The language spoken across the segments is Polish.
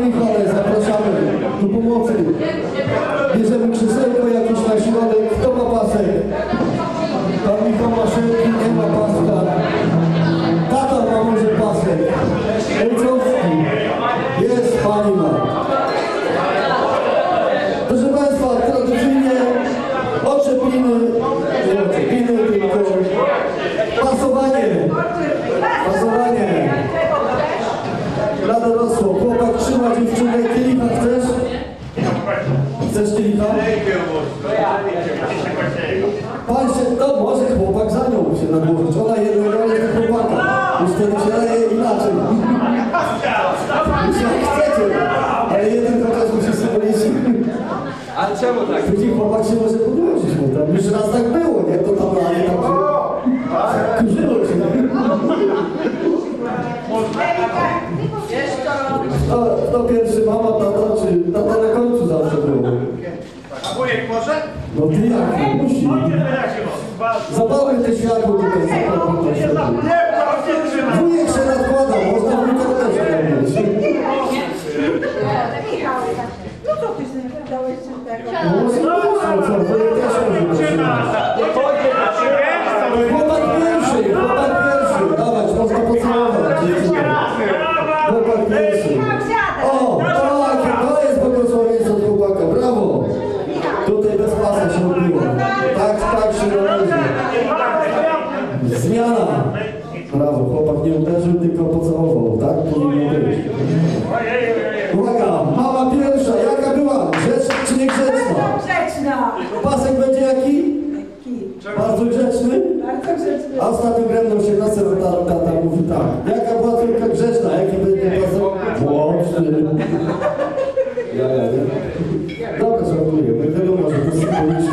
mieli chore, zapraszamy do pomocy. Bierzemy krzesełko jakieś na środek, kto ma pasek? Pan Michał Maszewski, się daje inaczej. Już jak chcecie. Ale jeden chociaż musi sobie liczyć. Ale czemu tak? Później chłopak się może podłożyć mu tam. Już raz tak było, nie? To tam na nie tam się... Kurzyło się. Kto, kto pierwszy, mama, tata, czy tata na końcu zawsze było? A wujek może? No ty jak? Musi. Zabały te światło tutaj, może co, Pasek będzie jaki? Bardzo grzeczny? Bardzo grzeczny. A ostatnio grałem na 18 tata, tata mówi tak. Jaka była córka grzeczna? Jaki będzie pasek? Łączny. Ja, ja, ja. Dobra, żartuję, my tego może, to symbolicznie.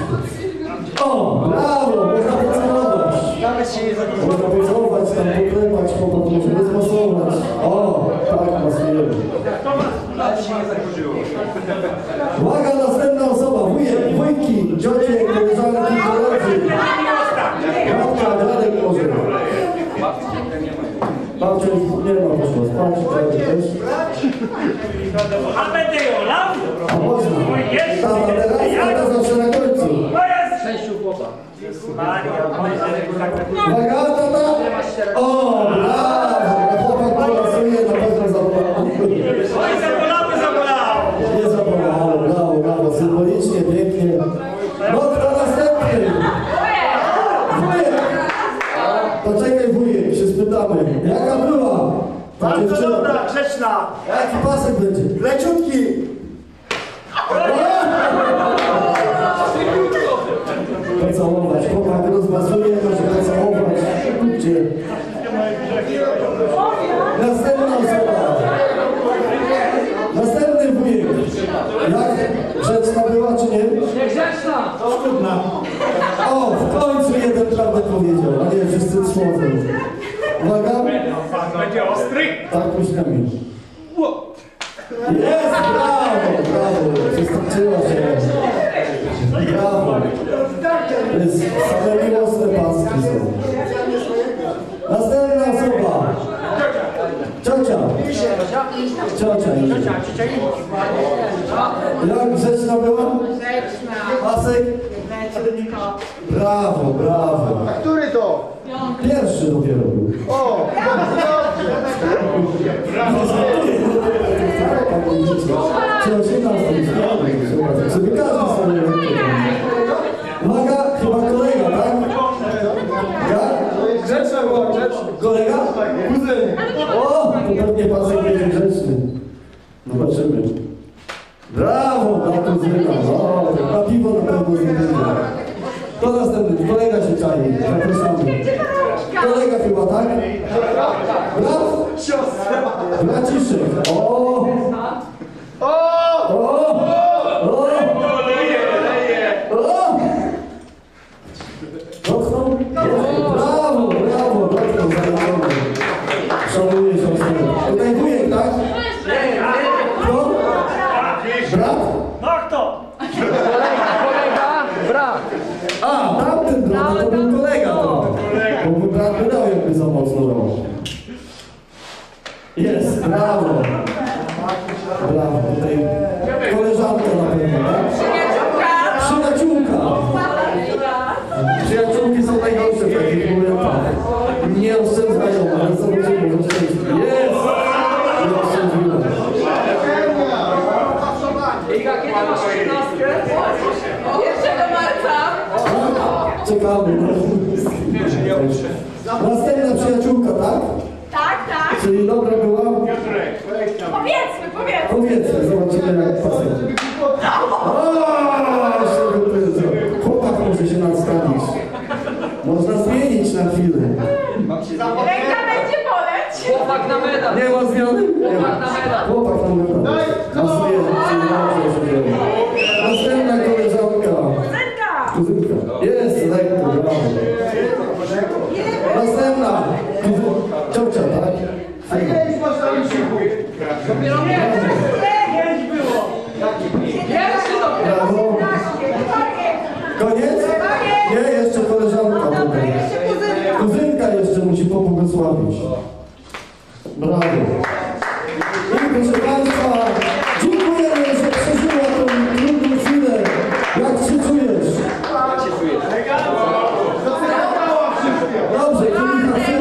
O, brawo, można pocałować. Nawet się nie zakończyło. Można pocałować, tam poklepać, chłopak może rozmasować. O, tak, masujemy. Nawet się nie zakończyło. Uwaga, wujki, ciocie, koleżanki, koledzy. Babcia, dziadek może. Babcia nie ma, poszła spać, dziadek też. A będę ją lał? A można. Tata teraz, zawsze na końcu. Sześciu chłopa. Maria, tak Uwaga, tata. O, brawo, chłopak balansuje, na pewno zabolało. Bardzo dziewczyna. dobra, grzeczna. Jaki pasek będzie? Leciutki! Pocałować, chłopak rozmazuje, może pocałować. Gdzie? Następna osoba. Następny wujek. Jak grzeczna była, czy nie? Niegrzeczna! Trudna. O, w końcu jeden prawdę powiedział, a nie wszyscy słodzą. Uwaga, Będzie ostry. tak myślimy. Jest, brawo, brawo, przestańczyła się. Brawo. Jest same miłosne paski są. Następna osoba. Ciocia. Ciocia idzie. Jak grzeczna była? Pasek? Brawo, brawo. Który to? Pierwszy dopiero był. O, Ciocia nas sobie każdy sobie Uwaga, chyba kolega, tak? Jak? grzeczna była, grzeczna. Kolega? Kuzyn. O, to pewnie pasek będzie grzeczny. Zobaczymy. Brawo, na kuzyna. O, na piwo na pewno zjedzie. To następny, kolega się czai. Zapraszamy. Kolega chyba, tak? Brat? Braciszek. O! O! czekamy. Następna przyjaciółka, tak? Tak, tak. Czyli dobra była? Piotrek, weź tam. Powiedzmy, powiedzmy. Powiedzmy, zobaczymy jak pasuje. Chłopak może się nastawić. Można zmienić na chwilę. Ręka będzie boleć. Chłopak na medal. Nie ma zmiany? Chłopak na medal. Chłopak na medal. Daj, Pięć było. Pierwszy dopiero. Koniec? Nie, jeszcze koleżanka. Kuzynka jeszcze musi pobłogosławić. Brawo. I proszę Państwa, dziękujemy, że przeżyła tą trudną chwilę. Jak się czujesz? Jak się czujesz? Dobrze, Kuzynka.